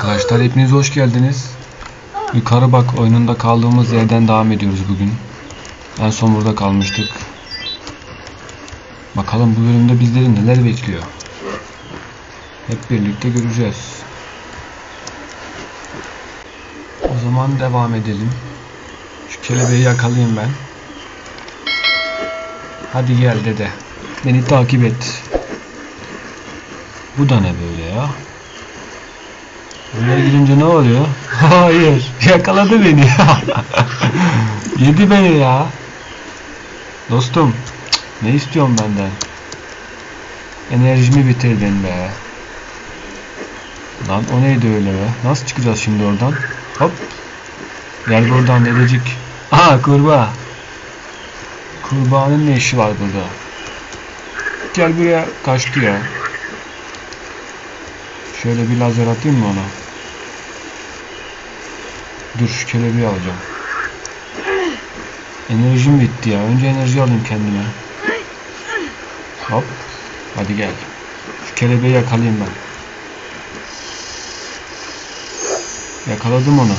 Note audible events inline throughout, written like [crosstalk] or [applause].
Arkadaşlar, hepiniz hoş geldiniz. Yukarı bak oyununda kaldığımız yerden devam ediyoruz bugün. En son burada kalmıştık. Bakalım bu bölümde bizleri neler bekliyor. Hep birlikte göreceğiz. O zaman devam edelim. Şu kelebeği yakalayayım ben. Hadi gel dede. Beni takip et. Bu da ne böyle ya? Buraya girince ne oluyor? [laughs] Hayır. Yakaladı beni. [laughs] Yedi beni ya. Dostum. Ne istiyorsun benden? Enerjimi bitirdin be. Lan o neydi öyle be? Nasıl çıkacağız şimdi oradan? Hop. Gel buradan dedecik. Aha kurbağa. Kurbağanın ne işi var burada? Gel buraya. Kaçtı ya. Şöyle bir lazer atayım mı ona? Dur şu kelebeği alacağım. Enerjim bitti ya. Önce enerji alayım kendime. Hop. Hadi gel. Şu kelebeği yakalayayım ben. Yakaladım onu.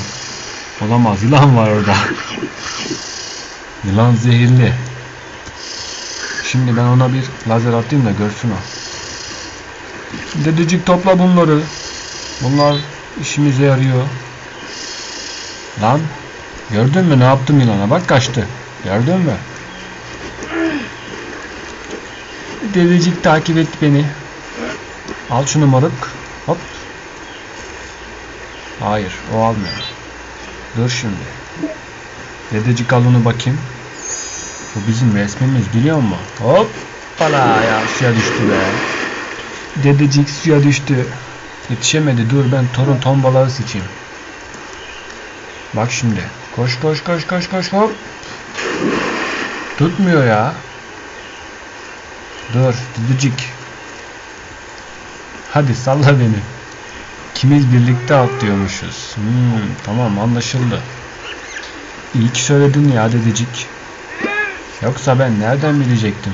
Olamaz. Yılan var orada. Yılan zehirli. Şimdi ben ona bir lazer atayım da görsün o. Dedecik topla bunları. Bunlar işimize yarıyor. Lan gördün mü ne yaptım yılana bak kaçtı. Gördün mü? Dedecik takip et beni. Al şunu moruk. Hop. Hayır o almıyor. Dur şimdi. Dedecik al onu bakayım. Bu bizim resmimiz biliyor musun? Hop. Bala ya suya düştü be. Dedecik suya düştü. Yetişemedi. Dur ben torun tombaları seçeyim. Bak şimdi. Koş koş koş koş koş hop. Tutmuyor ya. Dur dedecik. Hadi salla beni. İkimiz birlikte atlıyormuşuz. Hmm, tamam anlaşıldı. İyi ki söyledin ya dedecik. Yoksa ben nereden bilecektim?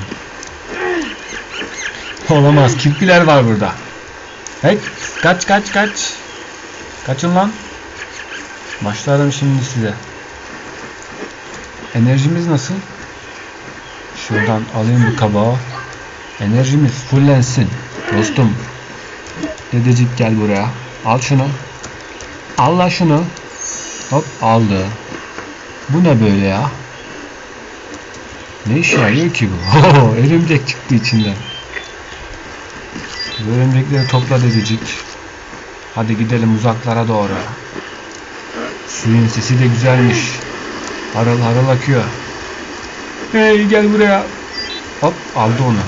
Olamaz. Kirpiler var burada. Hey, kaç kaç kaç. Kaçın lan. Başlarım şimdi size. Enerjimiz nasıl? Şuradan alayım bu kabağı. Enerjimiz fullensin. Dostum. Dedecik gel buraya. Al şunu. Al la şunu. Hop aldı. Bu ne böyle ya? Ne işe yarıyor ki bu? [laughs] Oo, örümcek çıktı içinden. Örümcekleri topla dedecik. Hadi gidelim uzaklara doğru. Suyun sesi de güzelmiş. Harıl harıl akıyor. Hey gel buraya. Hop aldı onu.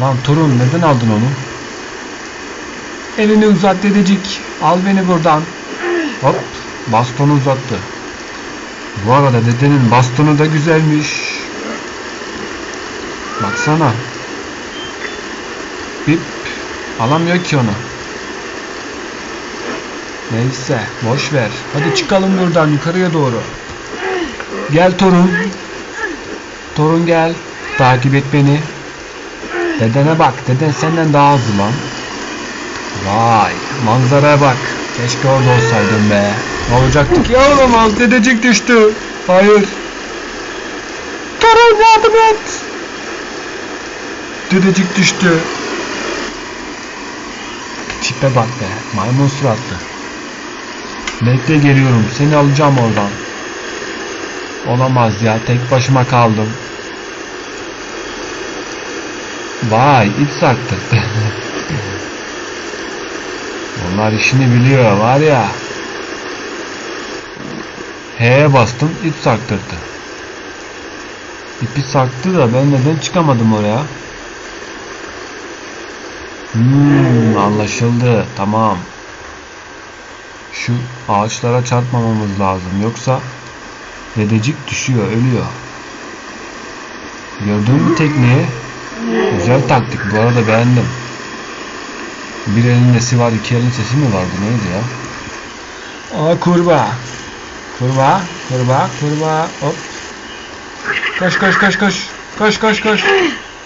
Lan torun neden aldın onu? Elini uzat dedecik. Al beni buradan. Hop bastonu uzattı. Bu arada dedenin bastonu da güzelmiş. Baksana. Bip. Alamıyor ki onu. Neyse boş ver. Hadi çıkalım buradan yukarıya doğru. Gel torun. Torun gel. Takip et beni. Dedene bak. Deden senden daha hızlı lan. Vay manzaraya bak. Keşke orada olsaydın be. Ne olacaktı ki? Olamaz. Dedecik düştü. Hayır. Torun yardım et. Dedecik düştü. Tipe bak be. Maymun suratlı. Bekle geliyorum. Seni alacağım oradan. Olamaz ya. Tek başıma kaldım. Vay ip sarktırdı. [laughs] Onlar işini biliyor var ya. H'ye bastım ip sarktırdı. İpi sarktı da ben neden çıkamadım oraya? Hmm, anlaşıldı. Tamam. Şu ağaçlara çarpmamamız lazım. Yoksa dedecik düşüyor, ölüyor. Gördün mü tekniği? Güzel taktik. Bu arada beğendim. Bir elin nesi var, iki elin sesi mi vardı? Neydi ya? Aa kurbağa. Kurbağa, kurbağa, kurbağa. Hop. Koş koş koş koş. Koş koş koş.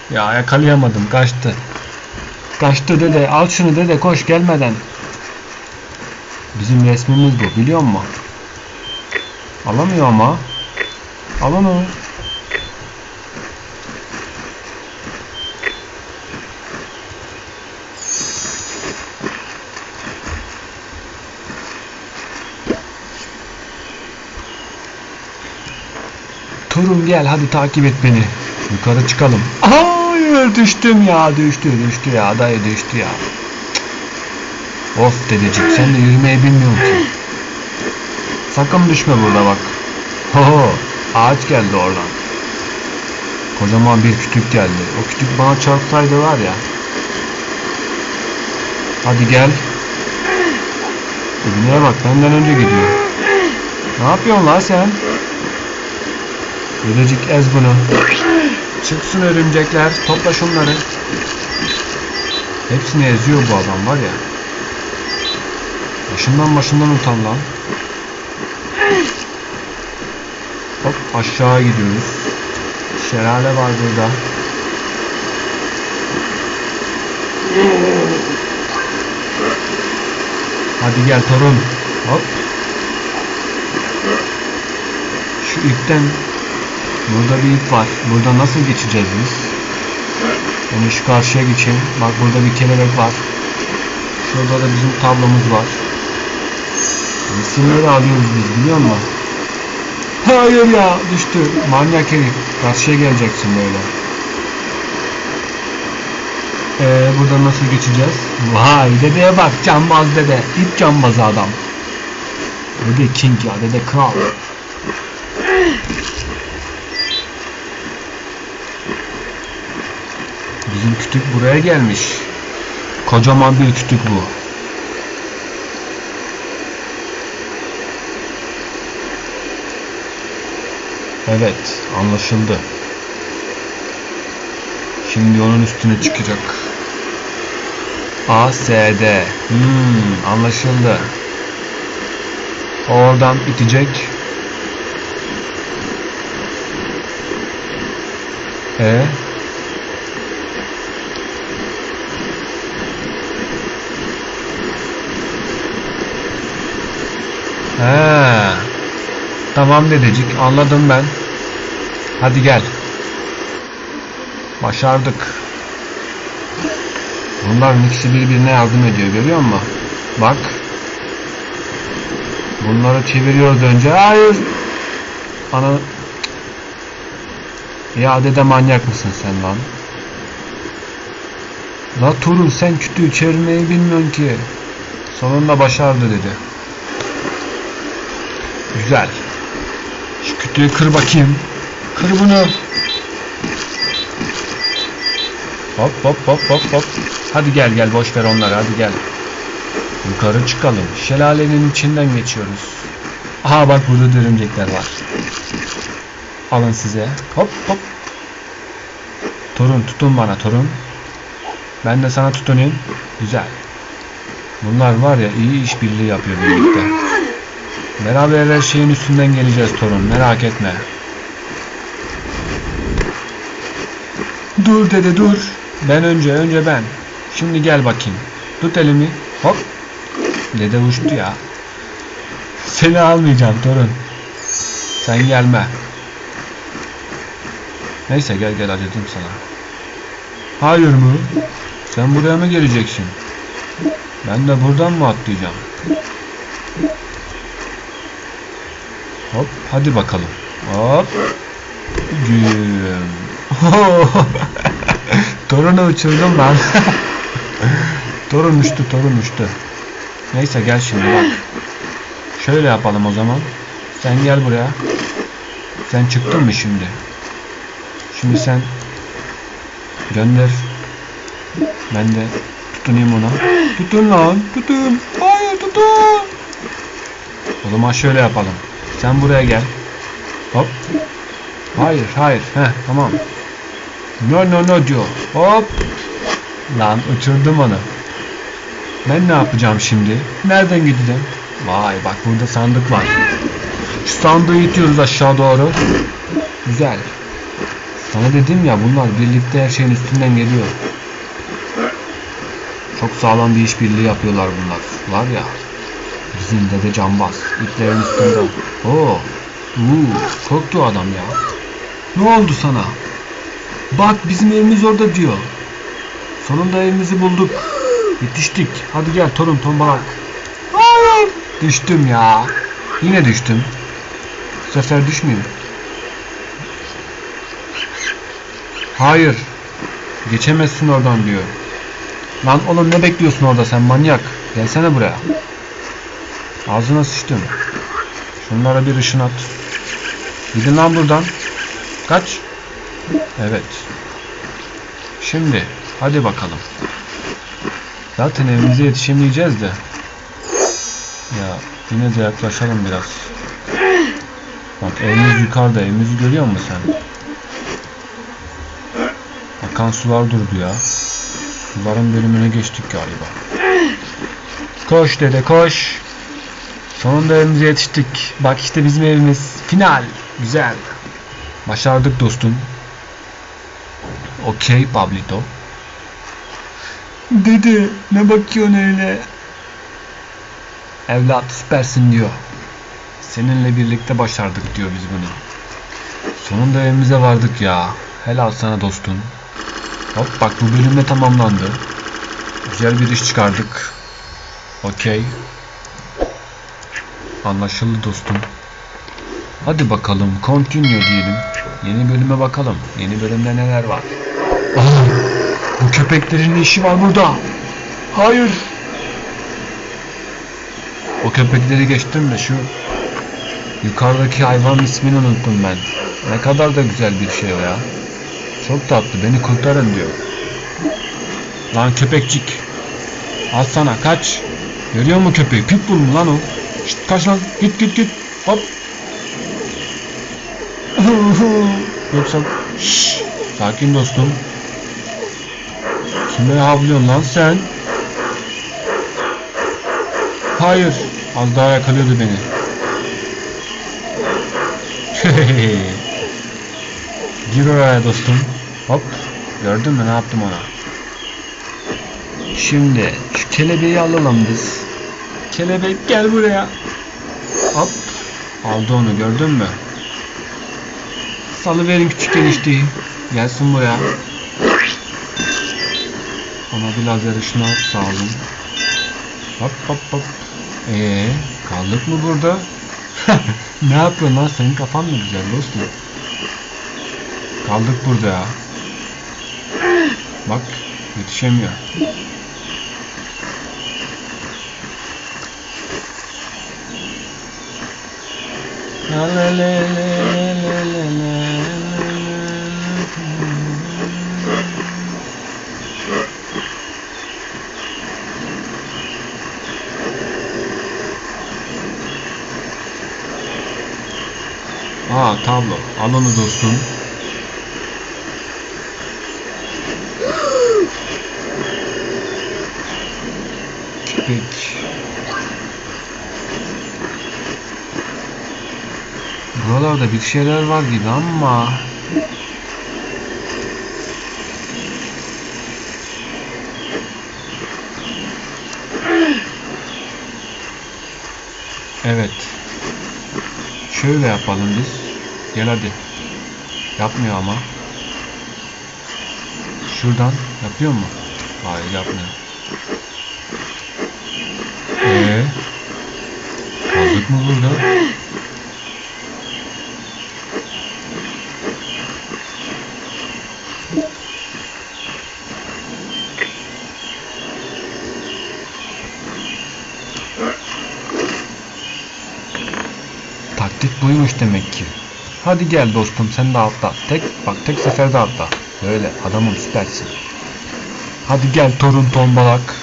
Ya yakalayamadım. Kaçtı. Kaçtı dede. Al şunu dede. Koş gelmeden. Bizim resmimiz bu biliyor musun? Alamıyor ama. Alın onu. Torun gel hadi takip et beni. Yukarı çıkalım. Hayır düştüm ya düştü düştü ya dayı düştü ya. Of dedecik sen de yürümeyi bilmiyorsun. Sakın düşme burada bak. Ho ağaç geldi oradan. Kocaman bir kütük geldi. O kütük bana çarpsaydı var ya. Hadi gel. İbneye bak benden önce gidiyor. Ne yapıyorsun la sen? Dedecik ez bunu. Çıksın örümcekler. Topla şunları. Hepsini eziyor bu adam var ya. Başından başından utan lan. Hop aşağı gidiyoruz. Şelale var burada. Hadi gel torun. Hop. Şu ipten Burada bir ip var. Burada nasıl geçeceğiz biz? Ben şu karşıya geçeyim. Bak burada bir kelebek var. Şurada da bizim tablomuz var. Resimleri alıyoruz biz biliyor musun? Hayır ya düştü. Manyak herif. Karşıya geleceksin böyle. Ee, burada nasıl geçeceğiz? Vay dedeye bak cambaz dede. İp cambazı adam. Dede king ya dede kral. Bizim kütük buraya gelmiş. Kocaman bir kütük bu. Evet, anlaşıldı. Şimdi onun üstüne çıkacak. A, S, D. Hmm, anlaşıldı. Oradan itecek. E, He. Tamam dedecik anladım ben. Hadi gel. Başardık. Bunların ikisi birbirine yardım ediyor görüyor musun? Bak. Bunları çeviriyoruz önce. Hayır. Ana. Ya dede manyak mısın sen lan? La Turun sen kütüğü çevirmeyi bilmiyorsun ki. Sonunda başardı dedi. Güzel. Kütüğü kır bakayım. Kır bunu. Hop hop hop hop hop. Hadi gel gel boş ver onları hadi gel. Yukarı çıkalım. Şelalenin içinden geçiyoruz. Aha bak burada da var. Alın size. Hop hop. Torun tutun bana torun. Ben de sana tutunayım. Güzel. Bunlar var ya iyi işbirliği yapıyor birlikte. Beraber her şeyin üstünden geleceğiz torun merak etme. Dur dede dur. Ben önce önce ben. Şimdi gel bakayım. Tut elimi. Hop. Dede uçtu ya. Seni almayacağım torun. Sen gelme. Neyse gel gel acıdım sana. Hayır mı? Sen buraya mı geleceksin? Ben de buradan mı atlayacağım? Hop hadi bakalım. Hop. Güm. [laughs] Torunu uçurdum lan. [laughs] torun uçtu torun uçtu. Neyse gel şimdi bak. Şöyle yapalım o zaman. Sen gel buraya. Sen çıktın mı şimdi? Şimdi sen gönder. Ben de tutunayım ona. Tutun lan tutun. Hayır tutun. O zaman şöyle yapalım. Sen buraya gel. Hop. Hayır hayır. Heh tamam. No no no diyor. Hop. Lan uçurdum onu. Ben ne yapacağım şimdi? Nereden gideceğim? Vay bak burada sandık var. Şu sandığı itiyoruz aşağı doğru. Güzel. Sana dedim ya bunlar birlikte her şeyin üstünden geliyor. Çok sağlam bir işbirliği yapıyorlar bunlar. Var ya. Bizim dede cambaz. İplerin üstünde. Oo. Uuu. Korktu adam ya. Ne oldu sana? Bak bizim evimiz orada diyor. Sonunda evimizi bulduk. Yetiştik. Hadi gel torun tombalak. Hayır. Düştüm ya. Yine düştüm. Bu sefer düşmeyeyim. Hayır. Geçemezsin oradan diyor. Lan oğlum ne bekliyorsun orada sen manyak? Gelsene buraya. Ağzına sıçtım. Şunlara bir ışın at. Gidin lan buradan. Kaç. Evet. Şimdi hadi bakalım. Zaten evimize yetişemeyeceğiz de. Ya yine de yaklaşalım biraz. Bak evimiz yukarıda. Evimizi görüyor musun sen? Akan sular durdu ya. Suların bölümüne geçtik galiba. Koş dede koş. Sonunda evimize yetiştik. Bak işte bizim evimiz. Final. Güzel. Başardık dostum. Okey Pablito. Dede ne bakıyorsun öyle? Evlat süpersin diyor. Seninle birlikte başardık diyor biz bunu. Sonunda evimize vardık ya. Helal sana dostum. Hop bak bu bölümde tamamlandı. Güzel bir iş çıkardık. Okey. Anlaşıldı dostum. Hadi bakalım continue diyelim. Yeni bölüme bakalım. Yeni bölümde neler var? Aa, bu köpeklerin ne işi var burada? Hayır. O köpekleri geçtim de şu yukarıdaki hayvanın ismini unuttum ben. Ne kadar da güzel bir şey o ya. Çok tatlı beni kurtarın diyor. Lan köpekçik. Al sana kaç. Görüyor musun köpeği? Pitbull mu lan o? Şşt kaç lan. Git git git. Hop. [laughs] Yoksa Şşş. Sakin dostum. Kime havlıyorsun lan sen? Hayır. Az daha yakalıyordu beni. [laughs] Gir oraya dostum. Hop. Gördün mü ne yaptım ona? Şimdi şu kelebeği alalım biz. Kelebek gel buraya. Hop. Aldı onu gördün mü? Salıverin küçük enişteyi. Gelsin buraya. Ona bir lazer ışını at sağ olun. Hop hop hop. Ee, kaldık mı burada? [laughs] ne yapıyorsun lan? Senin kafan mı güzel dostum? Kaldık burada ya. Bak yetişemiyor. La la la la la Aa tablo. Al onu dostum. Köpek. Buralarda bir şeyler var gibi ama Evet. Şöyle yapalım biz. Gel hadi. Yapmıyor ama. Şuradan yapıyor mu? Hayır yapmıyor. Ee, kaldık mı burada? Buymuş demek ki. Hadi gel dostum sen de atla. Tek bak tek seferde atla. Böyle adamım süpersin. Hadi gel torun tombalak.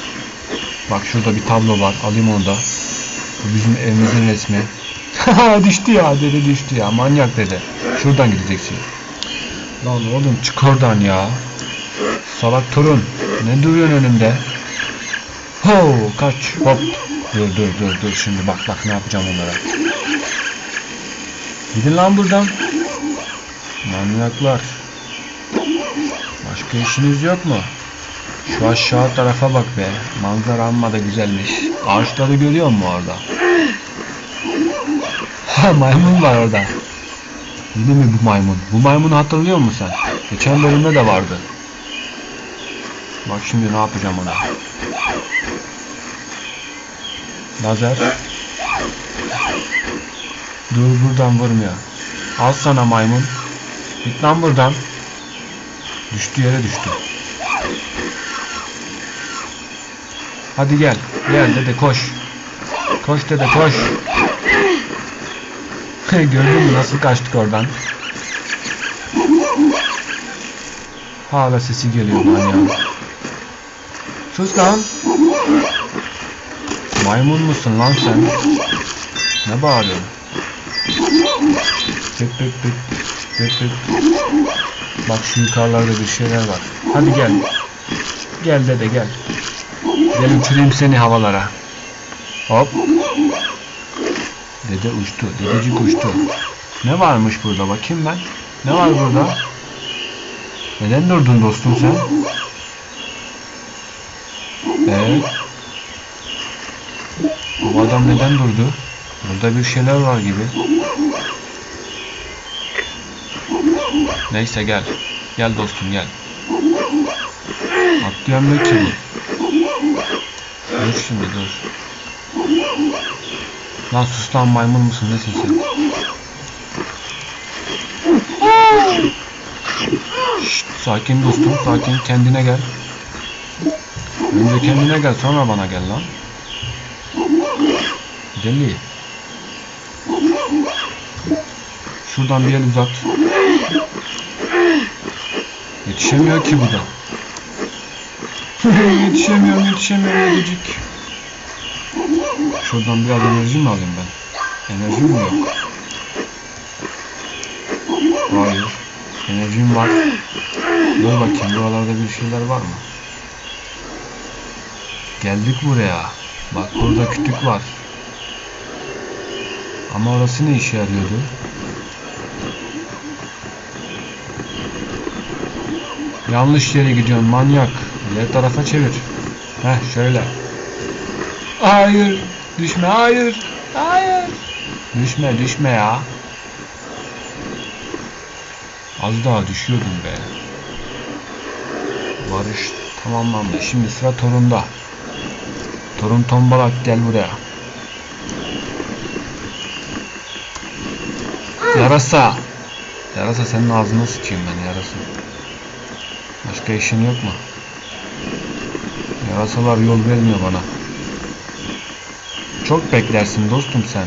Bak şurada bir tablo var. Alayım onu da. Bu bizim evimizin resmi. [laughs] düştü ya dede düştü ya. Manyak dede. Şuradan gideceksin. Lan oğlum çık oradan ya. Salak torun. Ne duruyorsun önümde? Ho kaç hop. Dur dur dur dur şimdi bak bak ne yapacağım onlara. Gidin lan buradan. Manyaklar. Başka işiniz yok mu? Şu aşağı tarafa bak be. Manzara amma da güzelmiş. Ağaçları görüyor musun orada? Ha maymun var orada. Yine mi bu maymun? Bu maymunu hatırlıyor musun sen? Geçen bölümde de vardı. Bak şimdi ne yapacağım ona. Lazer. Dur buradan vurmuyor. Al sana maymun. Git lan buradan. Düştü yere düştü. Hadi gel. Gel dede koş. Koş dede koş. [laughs] Gördün mü nasıl kaçtık oradan? Hala sesi geliyor manyağın. Sus lan. Maymun musun lan sen? Ne bağırıyorsun? Pıt pıt pıt. Pıt pıt. Bak şu yukarılarda bir şeyler var. Hadi gel. Gel dede gel. Gel uçurayım seni havalara. Hop. Dede uçtu. Dedecik uçtu. Ne varmış burada bakayım ben. Ne var burada? Neden durdun dostum sen? Evet. Bu adam neden durdu? Burada bir şeyler var gibi. Neyse gel. Gel dostum gel. Atlayamıyor ki bu. Dur şimdi dur. Lan sus lan maymun musun nesin sen? Şşt, sakin dostum sakin kendine gel. Önce kendine gel sonra bana gel lan. Deli. Şuradan bir el uzat. Yetişemiyor ki bu da. yetişemiyorum yetişemiyorum dedecik. Şuradan biraz enerji mi alayım ben? Enerjim mi yok? Hayır. Enerjim var. Dur bakayım buralarda bir şeyler var mı? Geldik buraya. Bak burada kütük var. Ama orası ne işe yarıyordu? Yanlış yere gidiyorsun manyak. Diğer tarafa çevir. Heh şöyle. Hayır. Düşme hayır. Hayır. Düşme düşme ya. Az daha düşüyordum be. Varış tamamlandı. Şimdi sıra torunda. Torun tombalak gel buraya. Yarasa. Yarasa senin ağzına sıçayım ben yarasa. Başka işin yok mu? Yarasalar yol vermiyor bana. Çok beklersin dostum sen.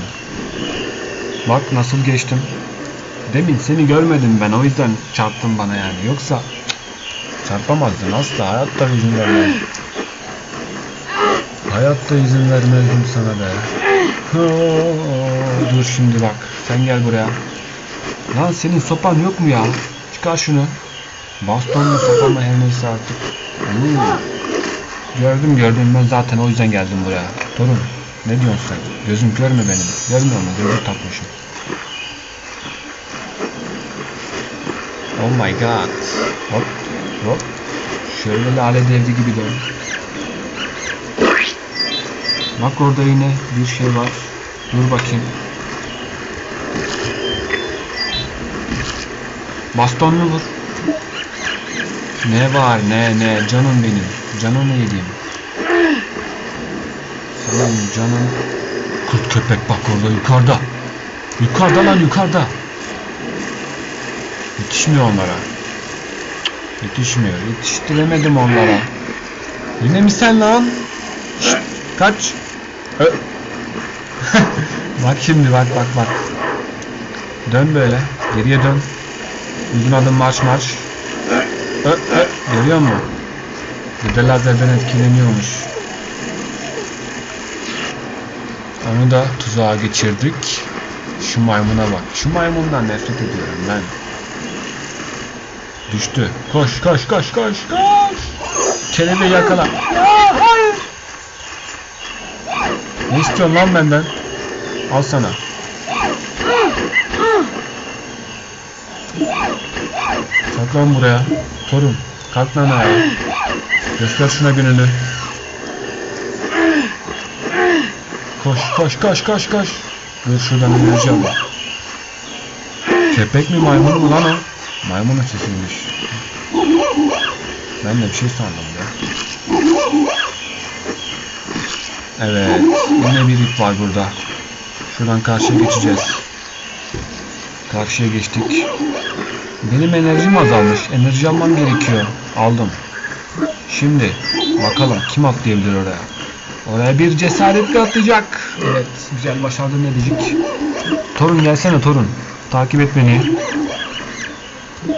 Bak nasıl geçtim. Demin seni görmedim ben o yüzden çarptın bana yani. Yoksa çarpamazdın asla hayatta izin vermem. Hayatta izin vermezdim sana be. Dur şimdi bak. Sen gel buraya. Lan senin sopan yok mu ya? Çıkar şunu. Bastonlu sopa mı her neyse artık. Hmm. Gördüm gördüm ben zaten o yüzden geldim buraya. Torun ne diyorsun sen? Gözüm kör mü benim? Görmüyor musun? Gözlük takmışım. Oh my god. Hop hop. Şöyle lale devri gibi dön. Bak orada yine bir şey var. Dur bakayım. Bastonlu vur. Ne var ne ne canım benim. Canım yediğim. Senin canın. Kurt köpek bak orada yukarıda. Yukarıda lan yukarıda. Yetişmiyor onlara. Yetişmiyor. Yetiştiremedim onlara. Yine mi sen lan? Şşt, kaç. [laughs] Bak şimdi bak bak bak. Dön böyle. Geriye dön. Uzun adım marş marş. Ö, ö. Görüyor musun? Dede lazerden etkileniyormuş. Onu da tuzağa geçirdik. Şu maymuna bak. Şu maymundan nefret ediyorum ben. Düştü. Koş koş koş koş koş. Kelebeği yakala. Ya hayır. Ne istiyorsun lan benden? Al sana. Kalk lan buraya. Torun. Kalk lan ayağa. Göster şuna gününü. Koş koş koş koş koş. Dur şuradan enerji alayım. Köpek mi maymun mu lan o? Maymunun sesiymiş. Ben de bir şey sandım ya. Evet. Yine bir ip var burada. Şuradan karşıya geçeceğiz. Karşıya geçtik. Benim enerjim azalmış. Enerji almam gerekiyor. Aldım. Şimdi bakalım kim atlayabilir oraya. Oraya bir cesaretle atlayacak. Evet güzel başardın Edicik. Torun gelsene Torun. Takip et beni.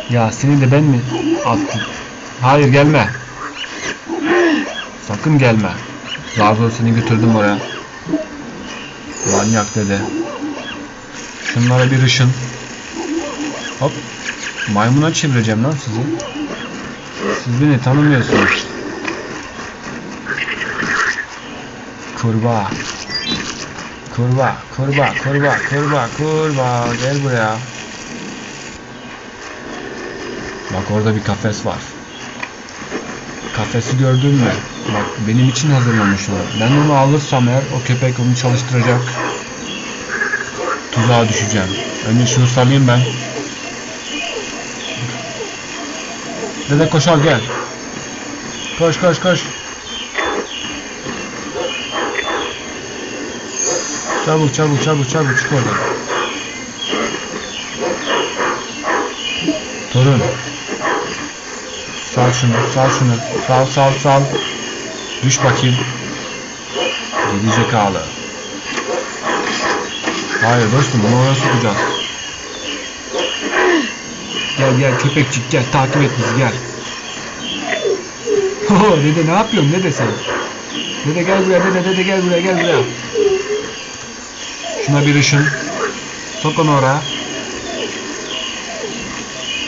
Ya seni de ben mi attım? Hayır gelme. Sakın gelme. Zar zor seni götürdüm oraya. Manyak dede. Şunlara bir ışın. Hop. Maymuna çevireceğim lan sizi. Siz beni tanımıyorsunuz. Kurbağa. Kurbağa, kurbağa, kurbağa, kurbağa, kurbağa. Gel buraya. Bak orada bir kafes var. Kafesi gördün mü? Bak benim için hazırlamış onu. Ben onu alırsam eğer o köpek onu çalıştıracak. Tuzağa düşeceğim. Önce şunu salayım ben. Dede koş al gel. Koş koş koş. Çabuk çabuk çabuk çabuk çık oradan. Torun. Sal şunu, sal şunu. Sal sal sal. Düş bakayım. Geri zekalı. Hayır dostum onu oraya sokacağız. Gel gel köpekçik gel takip et bizi gel. [laughs] Ho dede ne yapıyorsun dede sen? Dede gel buraya dede dede gel buraya gel buraya. Şuna bir ışın. Sok onu oraya.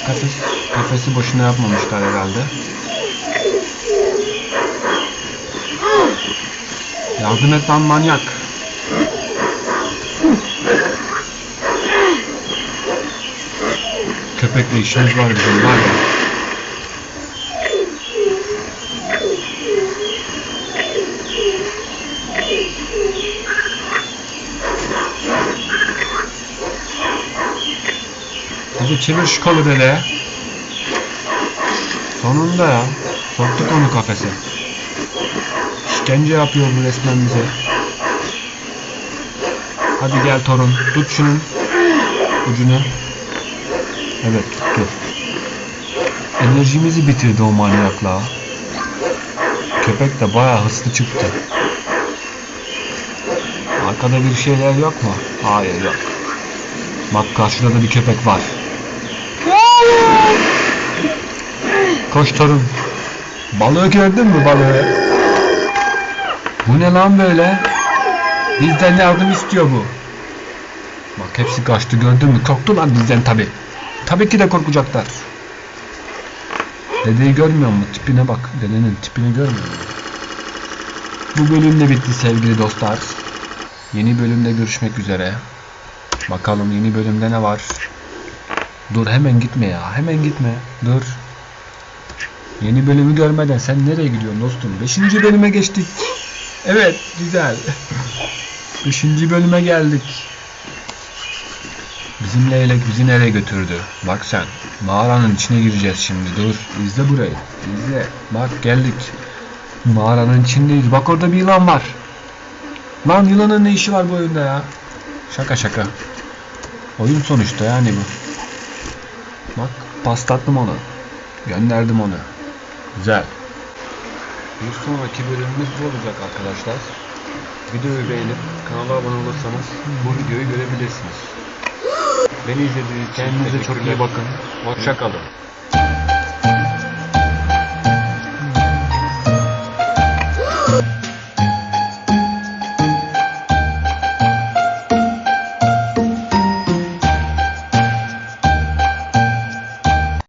Kafes, kafesi boşuna yapmamışlar herhalde. Yardım et lan manyak. Köpekle işimiz var bizim var ya. Hadi çevir şu kolu dele. Sonunda ya. Soktuk onu kafese. İşkence yapıyor bu resmen bize. Hadi gel torun. Tut şunun ucunu. Evet tuttu. Enerjimizi bitirdi o manyakla. Köpek de bayağı hızlı çıktı. Arkada bir şeyler yok mu? Hayır yok. Bak karşıda da bir köpek var. Koş torun. Balığı gördün mü balığı? Bu ne lan böyle? Bizden yardım istiyor bu. Bak hepsi kaçtı gördün mü? Korktular bizden tabi. Tabii ki de korkacaklar. Dedeyi görmüyor mu? Tipine bak. Dedenin tipini görmüyor mu? Bu bölüm de bitti sevgili dostlar. Yeni bölümde görüşmek üzere. Bakalım yeni bölümde ne var? Dur hemen gitme ya. Hemen gitme. Dur. Yeni bölümü görmeden sen nereye gidiyorsun dostum? Beşinci bölüme geçtik. Evet güzel. [laughs] Beşinci bölüme geldik. Bizim leylek bizi nereye götürdü? Bak sen. Mağaranın içine gireceğiz şimdi. Dur. izle burayı. İzle. Bak geldik. Mağaranın içindeyiz. Bak orada bir yılan var. Lan yılanın ne işi var bu oyunda ya? Şaka şaka. Oyun sonuçta yani bu. Bak paslattım onu. Gönderdim onu. Güzel. Bir sonraki bölümümüz bu olacak arkadaşlar. Videoyu beğenip kanala abone olursanız bu videoyu görebilirsiniz. Beni izlediğiniz için kendinize çok iyi bakın. Hoşça kalın.